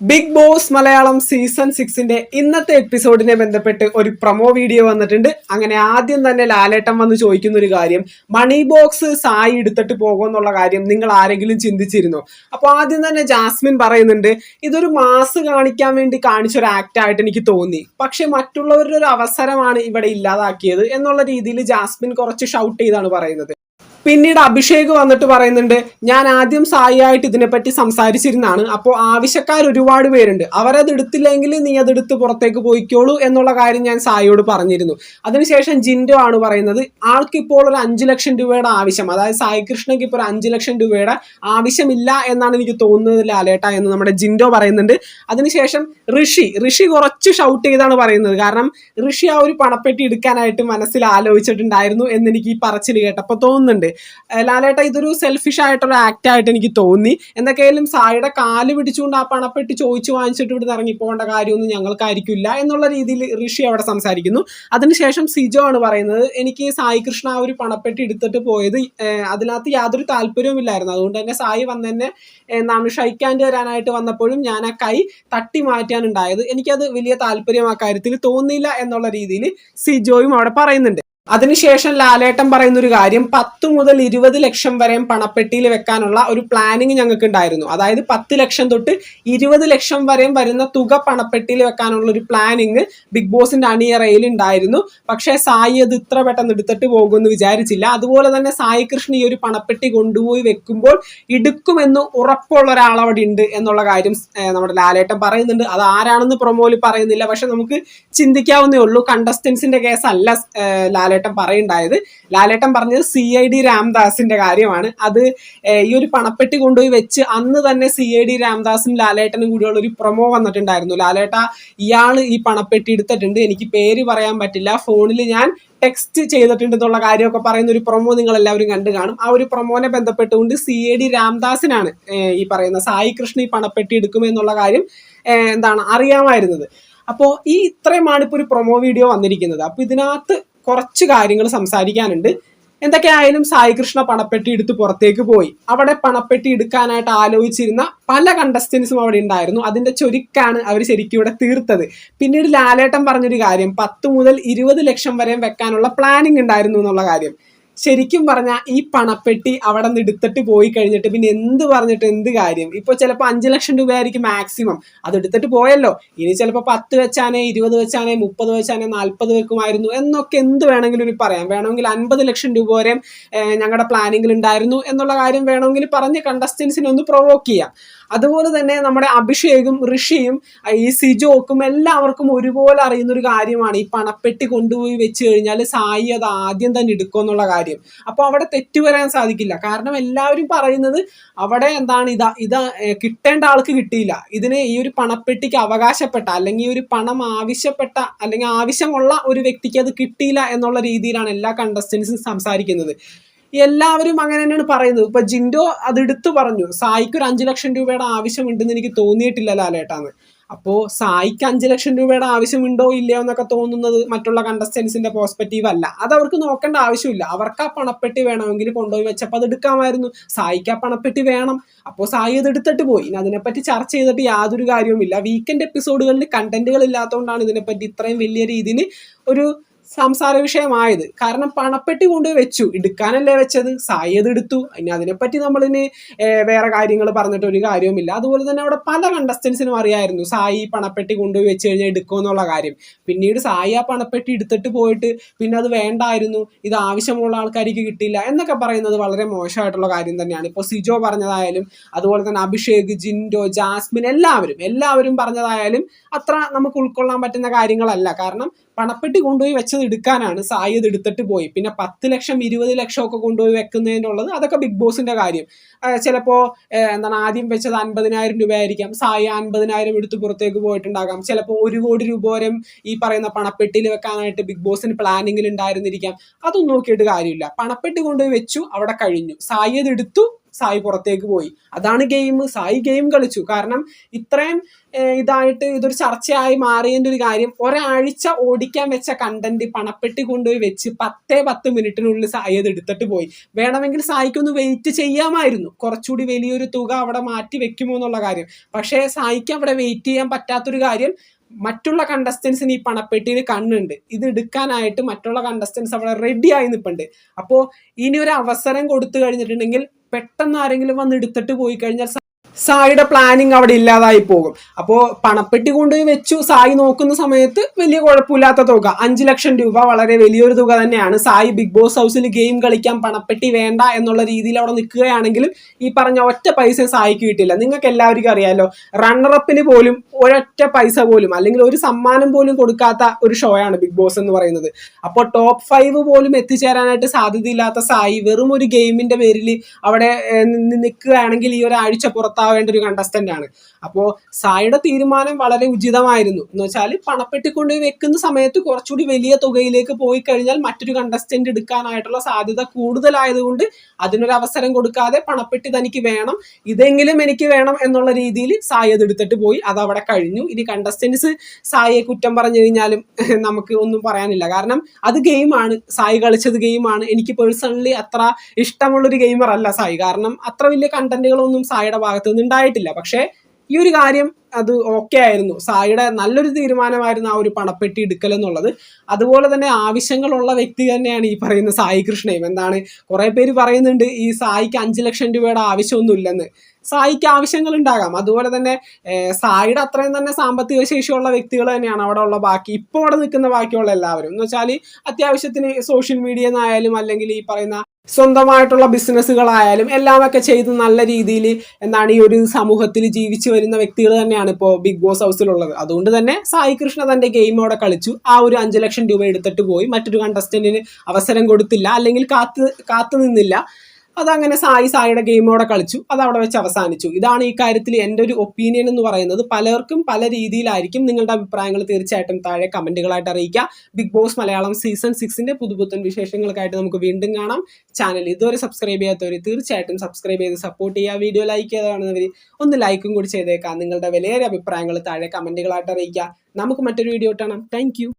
Big boss Malayalam season സിക്സിന്റെ ഇന്നത്തെ എപ്പിസോഡിനെ ബന്ധപ്പെട്ട് ഒരു പ്രൊമോ വീഡിയോ വന്നിട്ടുണ്ട്. അങ്ങനെ ആദ്യം തന്നെ ലാലേട്ടം വന്ന് ചോദിക്കുന്ന ഒരു കാര്യം മണി ബോക്സ് സായി എടുത്തിട്ട് പോകുമെന്നുള്ള കാര്യം നിങ്ങൾ ആരെങ്കിലും ചിന്തിച്ചിരുന്നോ? അപ്പൊ ആദ്യം തന്നെ ജാസ്മിൻ പറയുന്നുണ്ട് ഇതൊരു മാസ് കാണിക്കാൻ വേണ്ടി കാണിച്ച ഒരു ആക്ട് ആയിട്ട് എനിക്ക് തോന്നി. പക്ഷെ മറ്റുള്ളവരുടെ ഒരു അവസരമാണ് ഇവിടെ ഇല്ലാതാക്കിയത് എന്നുള്ള രീതിയിൽ ജാസ്മിൻ കുറച്ച് ഷൗട്ട് ചെയ്താണ് പറയുന്നത്. പിന്നീട് അഭിഷേക് വന്നിട്ട് പറയുന്നുണ്ട് ഞാൻ ആദ്യം സായിയായിട്ട് ഇതിനെപ്പറ്റി സംസാരിച്ചിരുന്നാണ് അപ്പോൾ ആവശ്യക്കാർ ഒരുപാട് പേരുണ്ട്. അവരത് എടുത്തില്ലെങ്കിൽ നീ അതെടുത്ത് പുറത്തേക്ക് പോയിക്കോളൂ എന്നുള്ള കാര്യം ഞാൻ സായിയോട് പറഞ്ഞിരുന്നു. അതിനുശേഷം ജിൻഡോ ആണ് പറയുന്നത് ആൾക്ക് ഇപ്പോൾ ഒരു അഞ്ചു ലക്ഷം രൂപയുടെ ആവശ്യം അതായത് സായി കൃഷ്ണയ്ക്ക് ഇപ്പോൾ ഒരു അഞ്ചു ലക്ഷം രൂപയുടെ ആവശ്യമില്ല എന്നാണ് എനിക്ക് തോന്നുന്നത് ലാലേട്ട എന്ന് നമ്മുടെ ജിൻഡോ പറയുന്നുണ്ട്. അതിനുശേഷം ഋഷി ഋഷി കുറച്ച് ഷൗട്ട് ചെയ്താണ് പറയുന്നത്. കാരണം ഋഷി ആ ഒരു പണപ്പെട്ടി എടുക്കാനായിട്ട് മനസ്സിൽ ആലോചിച്ചിട്ടുണ്ടായിരുന്നു എന്ന് എനിക്ക് ഈ പറച്ചിൽ കേട്ടപ്പോൾ തോന്നുന്നുണ്ട്. ലാലേട്ട ഇതൊരു സെൽഫിഷ് ആയിട്ടുള്ള ആക്ട് ആയിട്ട് എനിക്ക് തോന്നി. എന്തൊക്കെയായാലും സായിയുടെ കാൽ പിടിച്ചുകൊണ്ട് ആ പണപ്പെട്ടി ചോദിച്ചു വാങ്ങിച്ചിട്ട് ഇവിടുന്ന് ഇറങ്ങിപ്പോകേണ്ട കാര്യമൊന്നും ഞങ്ങൾക്കായിരിക്കില്ല എന്നുള്ള രീതിയിൽ ഋഷി അവിടെ സംസാരിക്കുന്നു. അതിനുശേഷം സിജോ ആണ് പറയുന്നത് എനിക്ക് സായി കൃഷ്ണ ആ ഒരു പണപ്പെട്ടി എടുത്തിട്ട് പോയത് അതിനകത്ത് യാതൊരു താല്പര്യവും ഇല്ലായിരുന്നു. അതുകൊണ്ട് തന്നെ സായി വന്നെന്നെ എന്താണ് ഷൈക്കാൻഡ് വരാനായിട്ട് വന്നപ്പോഴും ഞാൻ ആ കൈ തട്ടി മാറ്റാനുണ്ടായത്. എനിക്കത് വലിയ താല്പര്യം ആ കാര്യത്തിൽ തോന്നിയില്ല എന്നുള്ള രീതിയിൽ സിജോയും അവിടെ പറയുന്നുണ്ട്. അതിനുശേഷം ലാലേട്ടൻ പറയുന്ന ഒരു കാര്യം പത്ത് മുതൽ ഇരുപത് ലക്ഷം വരെയും പണപ്പെട്ടിയിൽ വെക്കാനുള്ള ഒരു പ്ലാനിങ് ഞങ്ങൾക്ക് ഉണ്ടായിരുന്നു അതായത് പത്ത് ലക്ഷം തൊട്ട് ഇരുപത് ലക്ഷം വരെയും വരുന്ന തുക പണപ്പെട്ടിയിൽ വെക്കാനുള്ള ഒരു പ്ലാനിങ് ബിഗ് ബോസിന്റെ അണിയറയിൽ ഉണ്ടായിരുന്നു. പക്ഷേ സായി അത് ഇത്ര പെട്ടെന്ന് എടുത്തിട്ട് പോകുമെന്ന് വിചാരിച്ചില്ല. അതുപോലെ തന്നെ സായി കൃഷ്ണ ഈ ഒരു പണപ്പെട്ടി കൊണ്ടുപോയി വെക്കുമ്പോൾ എടുക്കുമെന്ന് ഉറപ്പുള്ള ഒരാൾ അവിടെ ഉണ്ട് എന്നുള്ള കാര്യം നമ്മുടെ ലാലേട്ടൻ പറയുന്നുണ്ട്. അത് ആരാണെന്ന് പ്രൊമോയിൽ പറയുന്നില്ല. പക്ഷെ നമുക്ക് ചിന്തിക്കാവുന്നേ ഉള്ളൂ. കണ്ടസ്റ്റൻസിന്റെ കേസ് അല്ല ഏഹ്, ലാലേട്ടൻ പറയുണ്ടായത്. ലാലേട്ടൻ പറഞ്ഞത് സി ഐ ഡി രാംദാസിന്റെ കാര്യമാണ്. അത് ഈ ഒരു പണപ്പെട്ടി കൊണ്ടുപോയി വെച്ച് അന്ന് തന്നെ സി ഐ ഡി രാംദാസും ലാലേട്ടനും കൂടിയുള്ള ഒരു പ്രൊമോ വന്നിട്ടുണ്ടായിരുന്നു. ലാലേട്ട ഇയാൾ ഈ പണപ്പെട്ടി എടുത്തിട്ടുണ്ട്. എനിക്ക് പേര് പറയാൻ പറ്റില്ല. ഫോണിൽ ഞാൻ ടെക്സ്റ്റ് ചെയ്തിട്ടുണ്ട് എന്നുള്ള കാര്യമൊക്കെ പറയുന്ന ഒരു പ്രൊമോ നിങ്ങൾ എല്ലാവരും കണ്ടു കാണും. ആ ഒരു പ്രൊമോനെ ബന്ധപ്പെട്ടുകൊണ്ട് സി എ ഡി രാംദാസിനാണ് ഈ പറയുന്ന സായി കൃഷ്ണ ഈ പണപ്പെട്ടി എടുക്കുമെന്നുള്ള കാര്യം എന്താണ് അറിയാമായിരുന്നത്. അപ്പോൾ ഈ ഇത്രയുമാണ് ഇപ്പോൾ ഒരു പ്രൊമോ വീഡിയോ വന്നിരിക്കുന്നത്. അപ്പോൾ ഇതിനകത്ത് കുറച്ച് കാര്യങ്ങൾ സംസാരിക്കാനുണ്ട്. എന്തൊക്കെയായാലും സായി കൃഷ്ണ പണപ്പെട്ടി എടുത്ത് പുറത്തേക്ക് പോയി. അവിടെ പണപ്പെട്ടി എടുക്കാനായിട്ട് ആലോചിച്ചിരുന്ന പല കണ്ടസ്റ്റൻസും അവിടെ ഉണ്ടായിരുന്നു. അതിന്റെ ചൊരുക്കാണ് അവർ ശരിക്കും ഇവിടെ തീർത്തത്. പിന്നീട് ലാലേട്ടൻ പറഞ്ഞൊരു കാര്യം പത്ത് മുതൽ ഇരുപത് ലക്ഷം വരെ വെക്കാനുള്ള പ്ലാനിങ് ഉണ്ടായിരുന്നു എന്നുള്ള കാര്യം. ശരിക്കും പറഞ്ഞാൽ ഈ പണപ്പെട്ടി അവിടെ നിന്ന് എടുത്തിട്ട് പോയി കഴിഞ്ഞിട്ട് പിന്നെ എന്ത് പറഞ്ഞിട്ട് എന്ത് കാര്യം? ഇപ്പൊ ചിലപ്പോൾ അഞ്ച് ലക്ഷം രൂപയായിരിക്കും മാക്സിമം അത് എടുത്തിട്ട് പോയല്ലോ. ഇനി ചിലപ്പോൾ പത്ത് വെച്ചാനേ ഇരുപത് വെച്ചാനേ മുപ്പത് വെച്ചാനേ നാൽപ്പത് വെക്കുമായിരുന്നു എന്നൊക്കെ എന്ത് വേണമെങ്കിലും പറയാം. വേണമെങ്കിൽ അൻപത് ലക്ഷം രൂപ വരെ ഞങ്ങളുടെ പ്ലാനിങ്ങിൽ ഉണ്ടായിരുന്നു എന്നുള്ള കാര്യം വേണമെങ്കിൽ പറഞ്ഞ് കണ്ടസ്റ്റൻസിനെ ഒന്ന് പ്രൊവോക്ക് ചെയ്യാം. അതുപോലെ തന്നെ നമ്മുടെ അഭിഷേകും ഋഷിയും ഈ സിജോക്കും എല്ലാവർക്കും ഒരുപോലെ അറിയുന്ന ഒരു കാര്യമാണ് ഈ പണപ്പെട്ടി കൊണ്ടുപോയി വെച്ച് കഴിഞ്ഞാൽ സായി അത് ആദ്യം തന്നെ എടുക്കും എന്നുള്ള കാര്യം. അപ്പോൾ അവിടെ തെറ്റ് വരാൻ സാധിക്കില്ല. കാരണം എല്ലാവരും പറയുന്നത് അവിടെ എന്താണ് ഇതാ ഇതാ കിട്ടേണ്ട ആൾക്ക് കിട്ടിയില്ല. ഇതിന് ഈ ഒരു പണപ്പെട്ടിക്ക് അവകാശപ്പെട്ട അല്ലെങ്കിൽ ഒരു പണം ആവശ്യപ്പെട്ട അല്ലെങ്കിൽ ആവശ്യമുള്ള ഒരു വ്യക്തിക്ക് അത് കിട്ടിയില്ല എന്നുള്ള രീതിയിലാണ് എല്ലാ കണ്ടസ്റ്റൻസും സംസാരിക്കുന്നത്. എല്ലാവരും അങ്ങനെ തന്നെയാണ് പറയുന്നത്. ഇപ്പൊ ജിൻഡോ അത് എടുത്തു പറഞ്ഞു സായിക്ക് ഒരു അഞ്ചു ലക്ഷം രൂപയുടെ ആവശ്യമുണ്ടെന്ന് എനിക്ക് തോന്നിയിട്ടില്ല ലാലേട്ടാന്ന്. അപ്പോ സായിക്ക് അഞ്ച് ലക്ഷം രൂപയുടെ ആവശ്യമുണ്ടോ ഇല്ലയോ എന്നൊക്കെ തോന്നുന്നത് മറ്റുള്ള കണ്ടസ്റ്റൻസിന്റെ പോസ്പെക്റ്റീവ് അല്ല. അത് അവർക്ക് നോക്കേണ്ട ആവശ്യമില്ല. അവർക്ക് ആ പണപ്പെട്ടി വേണമെങ്കിൽ കൊണ്ടുപോയി വെച്ചപ്പോൾ അത് എടുക്കാമായിരുന്നു. സായിക്ക് ആ പണപ്പെട്ടി വേണം. അപ്പോൾ സായി അത് എടുത്തിട്ട് പോയി. ഇനി അതിനെപ്പറ്റി ചർച്ച ചെയ്തിട്ട് യാതൊരു കാര്യവുമില്ല. വീക്കെൻഡ് എപ്പിസോഡുകളിൽ കണ്ടന്റുകൾ ഇല്ലാത്തതുകൊണ്ടാണ് ഇതിനെപ്പറ്റി ഇത്രയും വലിയ രീതിയിൽ ഒരു സംസാര വിഷയമായത്. കാരണം പണപ്പെട്ടി കൊണ്ട് വെച്ചു. എടുക്കാനല്ലേ വെച്ചത്? സായത് എടുത്തു. ഇനി അതിനെപ്പറ്റി നമ്മളിന് വേറെ കാര്യങ്ങൾ പറഞ്ഞിട്ട് ഒരു കാര്യവുമില്ല. അതുപോലെ തന്നെ അവിടെ പല കണ്ടസ്റ്റൻസിനും അറിയായിരുന്നു സായി പണപ്പെട്ടി കൊണ്ടുപോയി വെച്ച് കഴിഞ്ഞാൽ എടുക്കുമെന്നുള്ള കാര്യം. പിന്നീട് സായി ആ പണപ്പെട്ടി എടുത്തിട്ട് പോയിട്ട് പിന്നെ അത് വേണ്ടായിരുന്നു. ഇത് ആവശ്യമുള്ള ആൾക്കാർക്ക് കിട്ടില്ല എന്നൊക്കെ പറയുന്നത് വളരെ മോശമായിട്ടുള്ള കാര്യം തന്നെയാണ്. ഇപ്പോൾ സിജോ പറഞ്ഞതായാലും അതുപോലെ തന്നെ അഭിഷേക് ജിൻഡോ ജാസ്മിൻ എല്ലാവരും എല്ലാവരും പറഞ്ഞതായാലും അത്ര നമുക്ക് ഉൾക്കൊള്ളാൻ പറ്റുന്ന കാര്യങ്ങളല്ല. കാരണം പണപ്പെട്ടി കൊണ്ടുപോയി വെച്ചത് എടുക്കാനാണ് സായിദ് എടുത്തിട്ട് പോയി. പിന്നെ പത്ത് ലക്ഷം ഇരുപത് ലക്ഷം ഒക്കെ കൊണ്ടുപോയി വെക്കുന്നതിന്റെ ഉള്ളത് അതൊക്കെ ബിഗ് ബോസിന്റെ കാര്യം. ചിലപ്പോൾ എന്താണ് ആദ്യം വെച്ചത് അൻപതിനായിരം രൂപയായിരിക്കാം. സായി അൻപതിനായിരം എടുത്ത് പുറത്തേക്ക് പോയിട്ടുണ്ടാകാം. ചിലപ്പോൾ ഒരു കോടി രൂപ വരെ ഈ പറയുന്ന പണപ്പെട്ടിയിൽ വെക്കാനായിട്ട് ബിഗ് ബോസിന് പ്ലാനിങ്ങിൽ ഉണ്ടായിരുന്നിരിക്കാം. അതൊന്നും നോക്കിയിട്ട് കാര്യമില്ല. പണപ്പെട്ടി കൊണ്ടുപോയി വെച്ചു അവിടെ കഴിഞ്ഞു. സായിദ് എടുത്തു സായി പുറത്തേക്ക് പോയി. അതാണ് ഗെയിം സായി ഗെയിം കളിച്ചു. കാരണം ഇത്രയും ഇതായിട്ട് ഇതൊരു ചർച്ചയായി മാറിയതിന്റെ ഒരു കാര്യം ഒരാഴ്ച ഓടിക്കാൻ വെച്ച കണ്ടന്റ് പണപ്പെട്ടി കൊണ്ടുപോയി വെച്ച് പത്തേ പത്ത് മിനിറ്റിനുള്ളിൽ സായി അത് എടുത്തിട്ട് പോയി. വേണമെങ്കിൽ സായിക്കൊന്ന് വെയിറ്റ് ചെയ്യാമായിരുന്നു. കുറച്ചുകൂടി വലിയൊരു തുക അവിടെ മാറ്റി വെക്കുമോ എന്നുള്ള കാര്യം. പക്ഷേ സായിക്ക് അവിടെ വെയിറ്റ് ചെയ്യാൻ പറ്റാത്തൊരു കാര്യം മറ്റുള്ള കണ്ടസ്റ്റൻസിന് ഈ പണപ്പെട്ടിയിൽ കണ്ണുണ്ട്. ഇത് എടുക്കാനായിട്ട് മറ്റുള്ള കണ്ടസ്റ്റൻസ് അവിടെ റെഡി ആയി നിൽപ്പുണ്ട് അപ്പോൾ ഇനി ഒരു അവസരം കൊടുത്തു കഴിഞ്ഞിട്ടുണ്ടെങ്കിൽ പെട്ടെന്ന് ആരെങ്കിലും വന്ന് എടുത്തിട്ട് പോയി കഴിഞ്ഞാൽ സായിയുടെ പ്ലാനിങ് അവിടെ ഇല്ലാതായി പോകും. അപ്പോൾ പണപ്പെട്ടി കൊണ്ടുപോയി വെച്ചു സായി നോക്കുന്ന സമയത്ത് വലിയ കുഴപ്പമില്ലാത്ത തുക. അഞ്ച് ലക്ഷം രൂപ വളരെ വലിയൊരു തുക തന്നെയാണ്. സായി ബിഗ് ബോസ് ഹൗസിൽ ഗെയിം കളിക്കാൻ പണപ്പെട്ടി വേണ്ട എന്നുള്ള രീതിയിൽ അവിടെ നിൽക്കുകയാണെങ്കിലും ഈ പറഞ്ഞ ഒറ്റ പൈസ സായിക്ക് കിട്ടില്ല നിങ്ങൾക്ക് എല്ലാവർക്കും അറിയാമല്ലോ റണ്ണറപ്പിന് പോലും ഒരൊറ്റ പൈസ പോലും അല്ലെങ്കിൽ ഒരു സമ്മാനം പോലും കൊടുക്കാത്ത ഒരു ഷോ ആണ് ബിഗ് ബോസ് എന്ന് പറയുന്നത്. അപ്പോൾ ടോപ്പ് ഫൈവ് പോലും എത്തിച്ചേരാനായിട്ട് സാധ്യതയില്ലാത്ത സായി വെറും ഒരു ഗെയിമിന്റെ പേരിൽ അവിടെ നിൽക്കുകയാണെങ്കിൽ ഈ ഒരാഴ്ച പുറത്താവേണ്ട ഒരു കണ്ടസ്റ്റന്റ് ആണ്. അപ്പോൾ സായിയുടെ തീരുമാനം വളരെ ഉചിതമായിരുന്നു. എന്ന് വെച്ചാൽ പണപ്പെട്ടി കൊണ്ടുപോയി വെക്കുന്ന സമയത്ത് കുറച്ചുകൂടി വലിയ തുകയിലേക്ക് പോയി കഴിഞ്ഞാൽ മറ്റൊരു കണ്ടസ്റ്റന്റ് എടുക്കാനായിട്ടുള്ള സാധ്യത കൂടുതലായതുകൊണ്ട് അതിനൊരു അവസരം കൊടുക്കാതെ പണപ്പെട്ടി തനിക്ക് വേണം ഇതെങ്കിലും എനിക്ക് വേണം എന്നുള്ള രീതിയിൽ സായി അത് എടുത്തിട്ട് പോയി അത് അവിടെ കഴിഞ്ഞു. ഇനി കണ്ടസ്റ്റൻസ് സായിയെ കുറ്റം പറഞ്ഞു കഴിഞ്ഞാലും നമുക്ക് ഒന്നും പറയാനില്ല. കാരണം അത് ഗെയിമാണ് സായി കളിച്ചത് ഗെയിമാണ് എനിക്ക് പേഴ്സണലി അത്ര ഇഷ്ടമുള്ളൊരു ഗെയിമർ അല്ല സായി. കാരണം അത്ര വലിയ കണ്ടന്റുകളൊന്നും സായിയുടെ ഭാഗത്തുനിന്ന് ഉണ്ടായിട്ടില്ല. പക്ഷേ ഈ ഒരു കാര്യം അത് ഓക്കെ ആയിരുന്നു. സായിയുടെ നല്ലൊരു തീരുമാനമായിരുന്നു ആ ഒരു പണപ്പെട്ടി എടുക്കൽ എന്നുള്ളത്. അതുപോലെ തന്നെ ആവശ്യങ്ങളുള്ള വ്യക്തി തന്നെയാണ് ഈ പറയുന്ന സായി കൃഷ്ണയും. എന്താണ്? കുറെ പേര് പറയുന്നുണ്ട് ഈ സായിക്ക് അഞ്ച് ലക്ഷം രൂപയുടെ ആവശ്യമൊന്നുമില്ലെന്ന്. സായിക്ക് ആവശ്യങ്ങൾ ഉണ്ടാകാം. അതുപോലെ തന്നെ സായിയുടെ അത്രയും തന്നെ സാമ്പത്തിക ശേഷിയുള്ള വ്യക്തികൾ തന്നെയാണ് അവിടെ ഉള്ള ബാക്കി ഇപ്പോൾ അവിടെ നിൽക്കുന്ന ബാക്കിയുള്ള എല്ലാവരും. എന്ന് വെച്ചാൽ അത്യാവശ്യത്തിന് സോഷ്യൽ മീഡിയ എന്നായാലും അല്ലെങ്കിൽ ഈ പറയുന്ന സ്വന്തമായിട്ടുള്ള ബിസിനസ്സുകളായാലും എല്ലാമൊക്കെ ചെയ്ത് നല്ല രീതിയിൽ എന്താണ് ഈ ഒരു സമൂഹത്തിൽ ജീവിച്ചു വരുന്ന വ്യക്തികൾ തന്നെയാണ് ഇപ്പോൾ ബിഗ് ബോസ് ഹൗസിലുള്ളത് അതുകൊണ്ട് തന്നെ സായി കൃഷ്ണ തന്റെ ഗെയിമോടെ കളിച്ചു. ആ ഒരു അഞ്ച് ലക്ഷം രൂപ എടുത്തിട്ട് പോയി. മറ്റൊരു കണ്ടസ്റ്റന്റിന് അവസരം കൊടുത്തില്ല. അല്ലെങ്കിൽ കാത്ത് കാത്തു നിന്നില്ല. അതങ്ങനെ സായി സായിയുടെ ഗെയിമോടെ കളിച്ചു. അത് അവിടെ വെച്ച് അവസാനിച്ചു. ഇതാണ് ഈ കാര്യത്തിൽ എന്റെ ഒരു ഒപ്പീനിയൻ എന്ന് പറയുന്നത്. പലർക്കും പല രീതിയിലായിരിക്കും നിങ്ങളുടെ അഭിപ്രായങ്ങൾ തീർച്ചയായിട്ടും താഴെ കമന്റുകളായിട്ട് അറിയിക്കുക. ബിഗ് ബോസ് മലയാളം സീസൺ സിക്സിന്റെ പുതുപുത്തൻ വിശേഷങ്ങൾക്കായിട്ട് നമുക്ക് വീണ്ടും കാണാം. ചാനൽ ഇതുവരെ സബ്സ്ക്രൈബ് ചെയ്യാത്തവർ തീർച്ചയായിട്ടും സബ്സ്ക്രൈബ് ചെയ്ത് സപ്പോർട്ട് ചെയ്യുക. വീഡിയോ ലൈക്ക് ചെയ്ത് കാണുന്നവർ ഒന്ന് ലൈക്കും കൂടി ചെയ്തേക്കാം നിങ്ങളുടെ വിലയേറെ അഭിപ്രായങ്ങൾ താഴെ കമന്റുകളായിട്ട് അറിയിക്കുക. നമുക്ക് മറ്റൊരു വീഡിയോ കാണാം. താങ്ക്